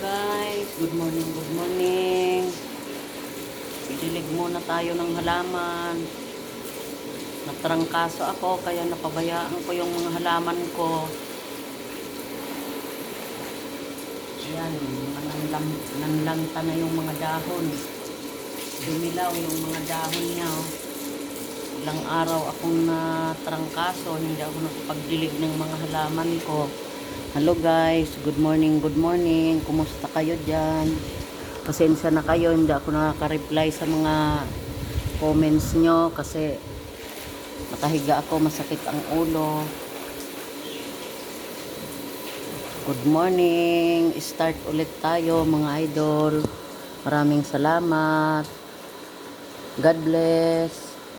Good morning, good morning. Dilig muna tayo ng halaman. Natrangkaso ako, kaya napabayaan ko yung mga halaman ko. Ayan, mga nanlam, nanlanta na yung mga dahon. Dumilaw yung mga dahon niya. Oh. Ilang araw akong natrangkaso, hindi ako nakapagdilig ng mga halaman ko. Hello guys, good morning, good morning. Kumusta kayo dyan? Pasensya na kayo, hindi ako nakaka-reply sa mga comments nyo kasi nakahiga ako, masakit ang ulo. Good morning. Start ulit tayo mga idol. Maraming salamat. God bless.